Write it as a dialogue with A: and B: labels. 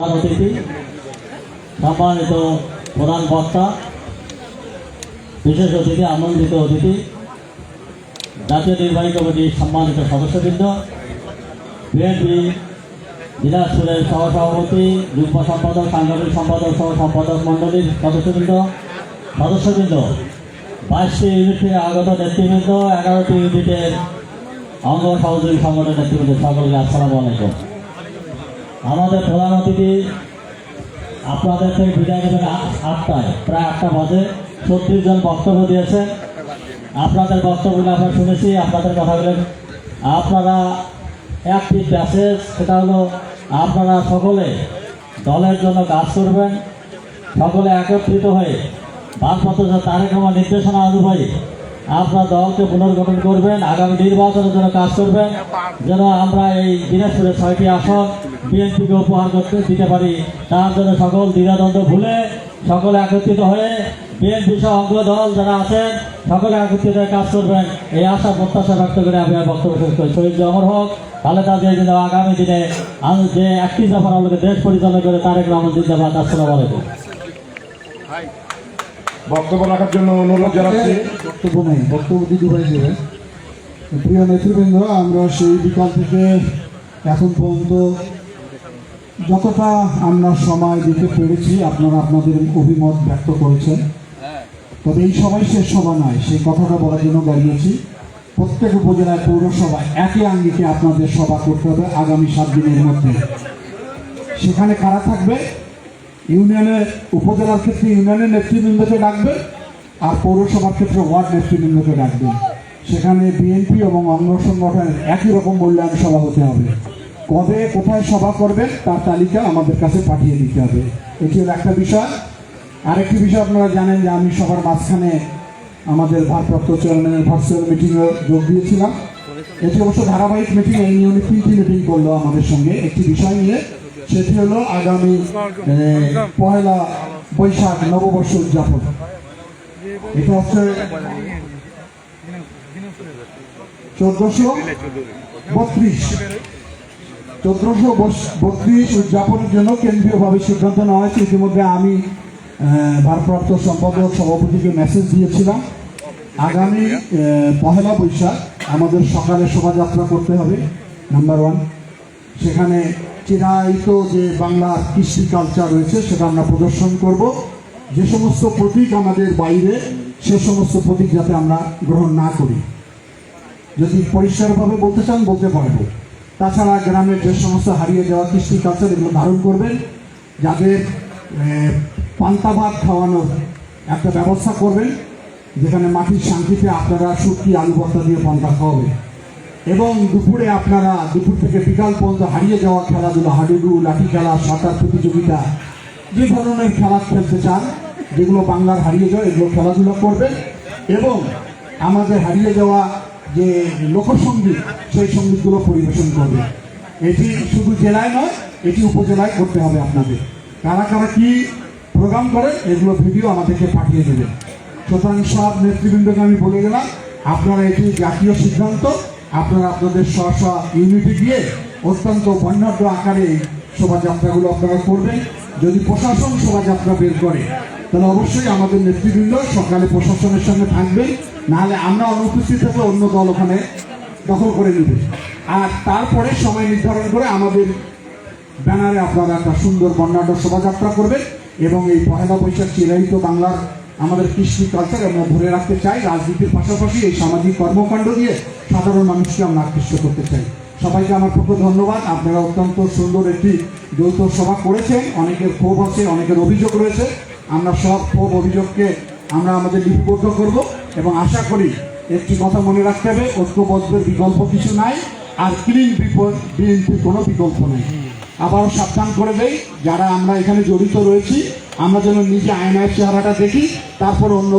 A: অতিথি সম্মানিত প্রধান বক্তা, বিশেষ অতিথি, আমন্ত্রিত অতিথি, জাতীয় নির্বাহী কমিটির সম্মানিত সদস্যবৃন্দ, বিএনপি দিনাজপুরের সহসভাপতি, যুগ্ম সম্পাদক, সাংগঠনিক সম্পাদক সহ সম্পাদক মণ্ডলীর সদস্যবৃন্দ সদস্যবৃন্দ, বাইশটি ইউনিট থেকে আগত নেতৃবৃন্দ, এগারোটি ইউনিটের অঙ্গ সহযোগী সংগঠনের নেতৃবৃন্দ, সকলকে আসসালামু আলাইকুম। আমাদের প্রধান অতিথি আপনাদের থেকে বিদায় নেবেন আটটায়, প্রায় আটটা বাজে। ছত্রিশ জন বক্তব্য দিয়েছেন আপনাদের বক্তব্যগুলো আমরা শুনেছি, আপনাদের কথাগুলো। আপনারা একটি প্যাসেজ সেটা হলো, আপনারা সকলে দলের জন্য কাজ করবেন। সকলে একত্রিত হয়ে ভারপ্রাপ্ত তারেক আমার নির্দেশনা অনুযায়ী আপনার দলকে পুনর্গঠন করবেন, আগামী নির্বাচনের জন্য কাজ করবেন, যেন আমরা এই দিনাজপুরের ছয়টি আসন বিএনপিকে উপহার করতে দিতে পারি। তার জন্য সকল দ্বিধাদ্বন্দ্ব ভুলে সকলে একত্রিত হয়ে বিএনপি সহ অঙ্গ দল যারা আছেন, সকলে একত্রিত হয়ে কাজ করবেন। এই আশা, প্রত্যাশা ব্যক্ত করে আমি বক্তব্য শেষ করি। শহীদ অমর হোক, খালেদা জিয়া জিন্দাবাদ, আগামী দিনে যে একটি দফার আলোকে দেশ পরিচালনা করে তারেক রহমান জিন্দাবাদ। আসসালামু আলাইকুম।
B: বক্তব্য রাখার জন্য অনুরোধ জানাচ্ছি।
C: বক্তব্য নেই, বক্তব্য দিদি ভাই দেবে প্রিয় নেতৃবৃন্দ, আমরা সেই বিকাল থেকে এখন পর্যন্ত যতটা আমরা সময় দিতে পেরেছি, আপনারা আপনাদের অভিমত ব্যক্ত করেছেন। তবে এই সবাই শেষ সভা নয়, সেই কথাটা বলার জন্য দাঁড়িয়েছি। প্রত্যেক উপজেলায় পৌরসভায় একই আঙ্গিকে আপনাদের সভা করতে হবে আগামী সাত দিনের মধ্যে। সেখানে কারা থাকবে? ইউনিয়নের উপজেলার ক্ষেত্রে ইউনিয়নের নেতৃবৃন্দকে ডাকবে আর পৌরসভার ক্ষেত্রে ওয়ার্ড নেতৃবৃন্দকে ডাকবেন সেখানে বিএনপি এবং অঙ্গ সংগঠনের একই রকম মূল্যায়ন সভা হতে হবে। কবে কোথায় সভা করবেন তার তালিকা আমাদের কাছে পাঠিয়ে দিতে হবে। এটি হলো একটা বিষয়। আরেকটি বিষয় আপনারা জানেন যে আমি সবার মাঝখানে আমাদের ভারপ্রাপ্ত চেয়ারম্যানের ভার্চুয়াল মিটিংয়ে যোগ দিয়েছিলাম। এটি অবশ্য ধারাবাহিক মিটিং এই নিয়ে তিনটি মিটিং করল আমাদের সঙ্গে। একটি বিষয় নিয়ে সেটি হলো আগামী এ, পহেলা বৈশাখ নববর্ষ উদযাপন। এটা হচ্ছে চোদ্দশো বত্রিশ। চোদ্দশো বত্রিশ উদযাপনের জন্য কেন্দ্রীয়ভাবে সিদ্ধান্ত নেওয়া হয়েছে। ইতিমধ্যে আমি ভারপ্রাপ্ত সম্পাদক সভাপতিকে মেসেজ দিয়েছিলাম। আগামী পহেলা বৈশাখ আমাদের সকালে শোভাযাত্রা করতে হবে নাম্বার ওয়ান সেখানে চিরায়িত যে বাংলার কৃষি কালচার রয়েছে সেটা আমরা প্রদর্শন করব। যে সমস্ত প্রতীক আমাদের বাইরে সে সমস্ত প্রতীক যাতে আমরা গ্রহণ না করি। যদি পরিষ্কারভাবে বলতে চান বলতে পারব। তাছাড়া গ্রামের যে সমস্ত হারিয়ে যাওয়া কৃষ্টি কালচার এগুলো ধারণ করবেন। যাদের আহ, পান্তা ভাত খাওয়ানোর একটা ব্যবস্থা করবেন যেখানে মাটির শান্তিতে আপনারা শুটকি আলু ভর্তা দিয়ে পান্তা খাওয়াবেন। এবং দুপুরে আপনারা দুপুর থেকে বিকাল পর্যন্ত হারিয়ে যাওয়া খেলাধুলা, হাডুডু, লাঠি খেলা, সাঁতার প্রতিযোগিতা, যে ধরনের খেলা খেলতে চান, যেগুলো বাংলার হারিয়ে যাওয়া এগুলো খেলাধুলা করবে এবং আমাদের হারিয়ে যাওয়া যে লোকসঙ্গীত, সেই সঙ্গীতগুলো পরিবেশন করবে এটি শুধু জেলায় নয়, এটি উপজেলায় করতে হবে আপনাদের। কারা কারা কি প্রোগ্রাম করে এগুলো ভিডিও আমাদেরকে পাঠিয়ে দেবেন। সুতরাং সব নেতৃবৃন্দকে আমি বলে গেলাম আপনারা এটি জাতীয় সিদ্ধান্ত আপনারা আপনাদের স্ব স্ব ইউনিটে গিয়ে অত্যন্ত বর্ণাঢ্য আকারে শোভাযাত্রাগুলো আপনারা করবেন। যদি প্রশাসন শোভাযাত্রা বের করে, তাহলে অবশ্যই আমাদের নেতৃবৃন্দ সকালে প্রশাসনের সঙ্গে থাকবেন। নাহলে আমরা অনুপস্থিত থাকলে অন্য দল ওখানে দখল করে নেবে। আর তারপরে সময় নির্ধারণ করে আমাদের ব্যানারে আপনারা একটা সুন্দর বর্ণাঢ্য শোভাযাত্রা করবেন এবং এই পহেলা বৈশাখ চিরায়িত বাংলার আমাদের কৃষ্টি কালচার আমরা ধরে রাখতে চাই, রাজনীতির পাশাপাশি এই সামাজিক কর্মকাণ্ড দিয়ে সাধারণ মানুষকে আমরা আকৃষ্ট করতে চাই। সবাইকে আমার পক্ষে ধন্যবাদ। আপনারা অত্যন্ত সুন্দর একটি যৌথ সভা করেছেন। অনেকের ক্ষোভ আছে, অনেকের অভিযোগ রয়েছে। আমরা সব ক্ষোভ, অভিযোগকে আমরা আমাদের লিপিবদ্ধ করব এবং আশা করি একটি কথা মনে রাখতে হবে, ঐক্যবদ্ধের বিকল্প কিছু নাই, আর ক্লিন বিপদ বিএনপির কোনো বিকল্প নেই। আবারও সাবধান করে দেই, যারা আমরা এখানে জড়িত রয়েছি, আমরা যেন নিজে আয়নার চেহারাটা দেখি, তারপর অন্য